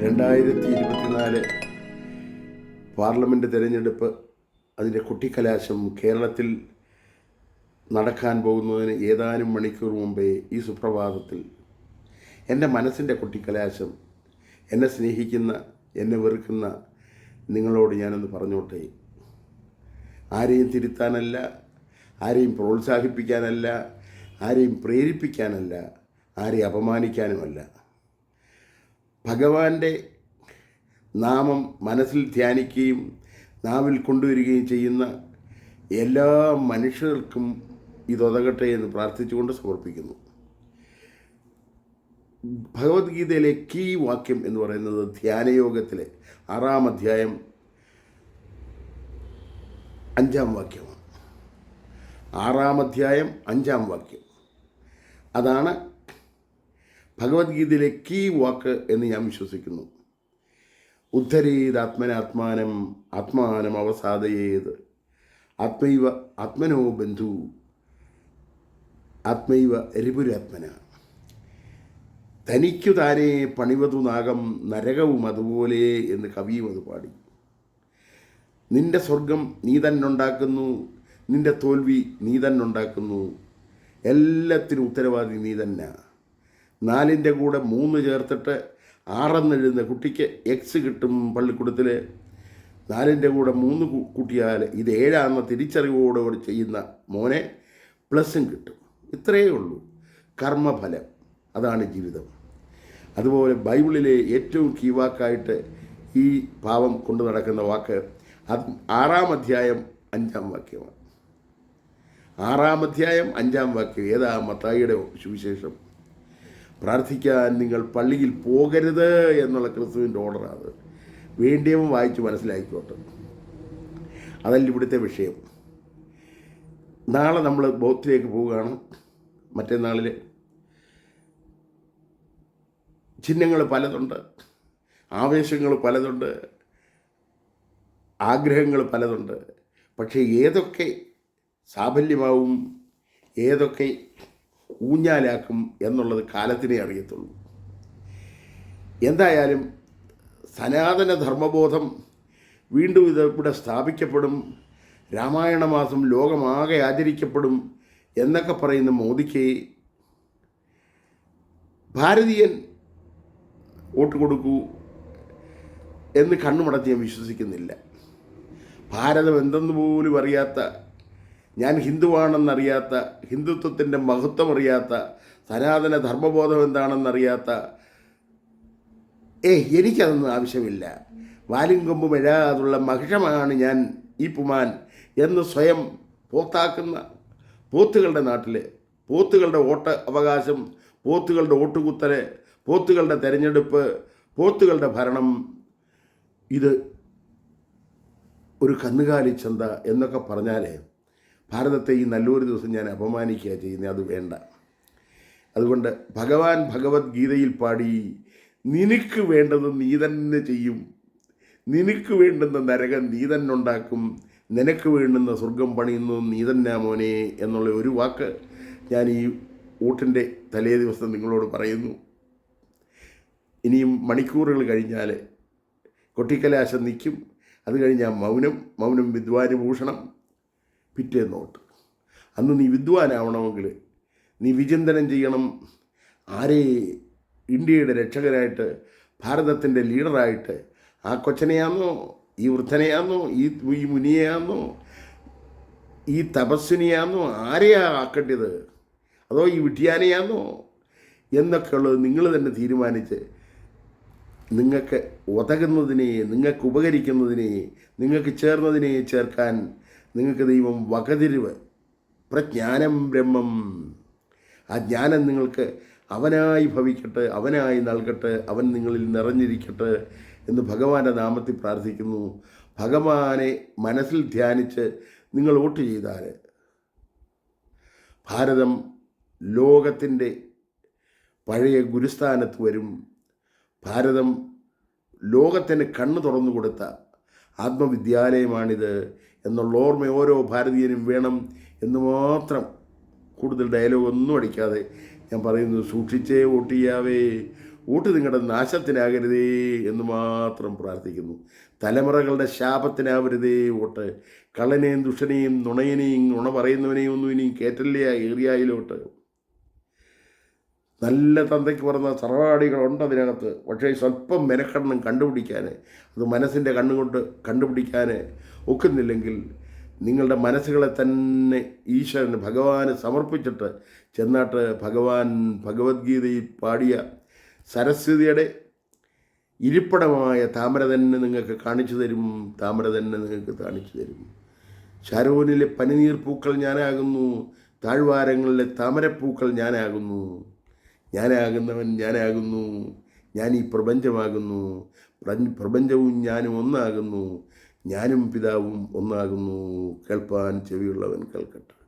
രണ്ടായിരത്തി ഇരുപത്തിനാല് പാർലമെന്റ് തിരഞ്ഞെടുപ്പ് അതിന്റെ കുട്ടിക്കലാശം കേരളത്തിൽ നടക്കാൻ പോകുന്നതിന് ഏതാനും മണിക്കൂർ മുമ്പേ ഈ സുപ്രഭാതത്തിൽ എന്റെ മനസ്സിന്റെ കുട്ടിക്കലാശം എന്നെ സ്നേഹിക്കുന്ന എന്നെ വെറുക്കുന്ന നിങ്ങളോട് ഞാനൊന്ന് പറഞ്ഞോട്ടെ? ആരെയും തിരുത്താനല്ല ആരെയും പ്രോത്സാഹിപ്പിക്കാനല്ല ആരെയും പ്രേരിപ്പിക്കാനല്ല ആരെയും അപമാനിക്കാനുമല്ല. ഭഗവാന്റെ നാമം മനസ്സിൽ ധ്യാനിക്കുകയും നാവിൽ കൊണ്ടുവരികയും ചെയ്യുന്ന എല്ലാ മനുഷ്യർക്കും ഇതൊതകട്ടെ എന്ന് പ്രാർത്ഥിച്ചുകൊണ്ട് സമർപ്പിക്കുന്നു. ഭഗവത്ഗീതയിലെ കീ വാക്യം എന്ന് പറയുന്നത് ധ്യാനയോഗത്തിലെ ആറാം അധ്യായം അഞ്ചാം വാക്യമാണ്. ആറാം അധ്യായം അഞ്ചാം വാക്യം. അതാണ് ഭഗവത്ഗീതയിലെ കീ വാക്ക് എന്ന് ഞാൻ വിശ്വസിക്കുന്നു. ഉദ്ധരേതാത്മനാത്മാനം ആത്മാനം അവസാദയേത്. ആത്മൈവ ആത്മനോ ബന്ധു ആത്മൈവ രിപുരാത്മന. തനിക്കു താനെ പണിവതു നാഗം നരകവും അതുപോലെ എന്ന് കവിയും അത് പാടി. നിന്റെ സ്വർഗം നീ തന്നെ ഉണ്ടാക്കുന്നു നിന്റെ തോൽവി നീ തന്നെ ഉണ്ടാക്കുന്നു എല്ലാത്തിനും ഉത്തരവാദി നീ തന്നെ. നാലിന്റെ കൂടെ മൂന്ന് ചേർത്തിട്ട് ആറെന്നെഴുതുന്ന കുട്ടിക്ക് എക്സ് കിട്ടും പള്ളിക്കൂടത്തിൽ നാലിന്റെ കൂടെ മൂന്ന് കുട്ടിയാൽ കൂട്ടിയാൽ ഇത് ഏഴാണെന്ന തിരിച്ചറിവോടുകൂടി ചെയ്യുന്ന മോനെ പ്ലസും കിട്ടും. ഇത്രയേ ഉള്ളൂ. കർമ്മഫലം. അതാണ് ജീവിതം. അതുപോലെ ബൈബിളിലെ ഏറ്റവും കീവാക്കായിട്ട് ഈ പാവം കൊണ്ടു നടക്കുന്ന വാക്ക് അത് ആറാം അധ്യായം അഞ്ചാം വാക്യമാണ്. ആറാം അധ്യായം അഞ്ചാം വാക്യം. ഏതാ മത്തായിയുടെ സുവിശേഷം? പ്രാർത്ഥിക്കാൻ നിങ്ങൾ പള്ളിയിൽ പോകരുത് എന്നുള്ള ക്രിസ്തുവിന്റെ ഓർഡറാണ് അത്. വേണ്ടിയവൻ വായിച്ച് മനസ്സിലാക്കിക്കോട്ടെ അതല്ല ഇവിടുത്തെ വിഷയം. നാളെ നമ്മൾ ബോധത്തിലേക്ക് പോവുകയാണ്. മറ്റന്നാളിൽ ചിഹ്നങ്ങൾ പലതുണ്ട്. ആവേശങ്ങൾ പലതുണ്ട്. ആഗ്രഹങ്ങൾ പലതുണ്ട്. പക്ഷേ ഏതൊക്കെ സാഫല്യമാവും ഏതൊക്കെ ഊഞ്ഞാലാക്കും എന്നുള്ളത് കാലത്തിനെ അറിയത്തുള്ളൂ. എന്തായാലും സനാതന ധർമ്മബോധം വീണ്ടും ഇത് ഇവിടെ സ്ഥാപിക്കപ്പെടും രാമായണ മാസം ലോകമാകെ ആചരിക്കപ്പെടും എന്നൊക്കെ പറയുന്ന മോദിക്ക് ഭാരതീയൻ വോട്ട് കൊടുക്കൂ എന്ന് കണ്ണുമടച്ച് ഞാൻ വിശ്വസിക്കുന്നില്ല. ഭാരതം എന്തെന്ന് പോലും അറിയാത്ത ഞാൻ ഹിന്ദുവാണെന്നറിയാത്ത ഹിന്ദുത്വത്തിന്റെ മഹത്വം അറിയാത്ത സനാതന ധർമ്മബോധം എന്താണെന്നറിയാത്ത ഏ എനിക്കതൊന്നും ആവശ്യമില്ല. വാലും കൊമ്പും എഴാതുള്ള മഹിഷമാണ് ഞാൻ ഈ പുമാൻ എന്ന് സ്വയം പോത്താക്കുന്ന പോത്തുകളുടെ നാട്ടിൽ പോത്തുകളുടെ വോട്ട് അവകാശം പോത്തുകളുടെ വോട്ടുകുത്തൽ പോത്തുകളുടെ തെരഞ്ഞെടുപ്പ് പോത്തുകളുടെ ഭരണം. ഇത് ഒരു കന്നുകാലി ചന്ത എന്നൊക്കെ പറഞ്ഞാൽ ഭാരതത്തെ ഈ നല്ലൊരു ദിവസം ഞാൻ അപമാനിക്കുക ചെയ്യുന്നത് അത് വേണ്ട. അതുകൊണ്ട് ഭഗവാൻ ഭഗവത്ഗീതയിൽ പാടി നിനക്ക് വേണ്ടത് നീ തന്നെ ചെയ്യും. നിനക്ക് വേണ്ടുന്ന നരകം നീ തന്നെ ഉണ്ടാക്കും. നിനക്ക് വേണ്ടുന്ന സ്വർഗം പണിയുന്നു നീ തന്നെ മോനെ എന്നുള്ള ഒരു വാക്ക് ഞാൻ ഈ ഊട്ടിന്റെ തലേ ദിവസം നിങ്ങളോട് പറയുന്നു. ഇനിയും മണിക്കൂറുകൾ കഴിഞ്ഞാൽ കൊട്ടിക്കലാശം നിൽക്കും. അത് കഴിഞ്ഞാൽ മൗനം മൗനം വിദ്വാനുഭൂഷണം പിറ്റേന്നോട്ട് അന്ന് നീ വിദ്വാനാവണമെങ്കിൽ നീ വിചിന്തനം ചെയ്യണം. ആരെ ഇന്ത്യയുടെ രക്ഷകനായിട്ട് ഭാരതത്തിന്റെ ലീഡറായിട്ട് ആ കൊച്ചനെയാന്നോ ഈ വൃദ്ധനെയാന്നോ ഈ ഈ മുനിയെയാന്നോ ഈ തപസ്വിനിയാന്നോ ആരെയാ ആക്കേണ്ടത്? അതോ ഈ വിട്ടിയാനെയാന്നോ എന്നൊക്കെയുള്ളത് നിങ്ങൾ തന്നെ തീരുമാനിച്ച് നിങ്ങൾക്ക് ഉതകുന്നതിനെ നിങ്ങൾക്ക് ഉപകരിക്കുന്നതിനെ നിങ്ങൾക്ക് ചേർന്നതിനെ ചേർക്കാൻ നിങ്ങൾക്ക് ദൈവം വകതിരിവ് പ്രജ്ഞാനം ബ്രഹ്മം. ആ ജ്ഞാനം നിങ്ങൾക്ക് അവനായി ഭവിക്കട്ടെ അവനായി നൽകട്ടെ അവൻ നിങ്ങളിൽ നിറഞ്ഞിരിക്കട്ടെ എന്ന് ഭഗവാന്റെ നാമത്തിൽ പ്രാർത്ഥിക്കുന്നു. ഭഗവാനെ മനസ്സിൽ ധ്യാനിച്ച് നിങ്ങൾ വോട്ട് ചെയ്താൽ ഭാരതം ലോകത്തിന്റെ പഴയ ഗുരുസ്ഥാനത്ത് വരും. ഭാരതം ലോകത്തിന് കണ്ണു തുറന്നു കൊടുത്ത ആത്മവിദ്യാലയമാണിത്. എന്നുള്ള ഓർമ്മ ഓരോ ഭാരതീയനും വേണം എന്ന് മാത്രം കൂടുതൽ ഡയലോഗ് ഒന്നും അടിക്കാതെ ഞാൻ പറയുന്നു സൂക്ഷിച്ചേ വോട്ട് ചെയ്യാവേ വോട്ട് നിങ്ങളുടെ നാശത്തിനാകരുതേ എന്ന് മാത്രം പ്രാർത്ഥിക്കുന്നു. തലമുറകളുടെ ശാപത്തിനാവരുതേ വോട്ട്. കള്ളനെയും ദുഷ്ടനെയും നുണയനെയും നുണ പറയുന്നവനെയും ഒന്നും ഇനിയും കേറ്റല്ലേ ഏറിയായിലോട്ട് നല്ല തന്തയ്ക്ക് പറഞ്ഞ സർവാടികളുണ്ട് അതിനകത്ത്. പക്ഷേ സ്വല്പം മെനക്കെണ്ണം കണ്ടുപിടിക്കാൻ അത് മനസ്സിന്റെ കണ്ണുകൊണ്ട് കണ്ടുപിടിക്കാൻ ഒക്കുന്നില്ലെങ്കിൽ നിങ്ങളുടെ മനസ്സുകളെ തന്നെ ഈശ്വരന് ഭഗവാന് സമർപ്പിച്ചിട്ട് ചെന്നാട്ട് ഭഗവാൻ ഭഗവത്ഗീതയിൽ പാടിയ സരസ്വതിയുടെ ഇരിപ്പിടമായ താമര തന്നെ നിങ്ങൾക്ക് കാണിച്ചു തരും താമര തന്നെ നിങ്ങൾക്ക് കാണിച്ചു തരും. ശാരോനിലെ പനിനീർ പൂക്കൾ ഞാനാകുന്നു താഴ്വാരങ്ങളിലെ താമരപ്പൂക്കൾ ഞാനാകുന്നു. ഞാനാകുന്നവൻ ഞാനാകുന്നു ഞാൻ ഈ പ്രപഞ്ചമാകുന്നു. പ്രപഞ്ച- പ്രപഞ്ചവും ഞാനും ഒന്നാകുന്നു. ഞാനും പിതാവും ഒന്നാകുന്നു കേൾപ്പാൻ ചെവിയുള്ളവൻ കേൾക്കട്ടെ.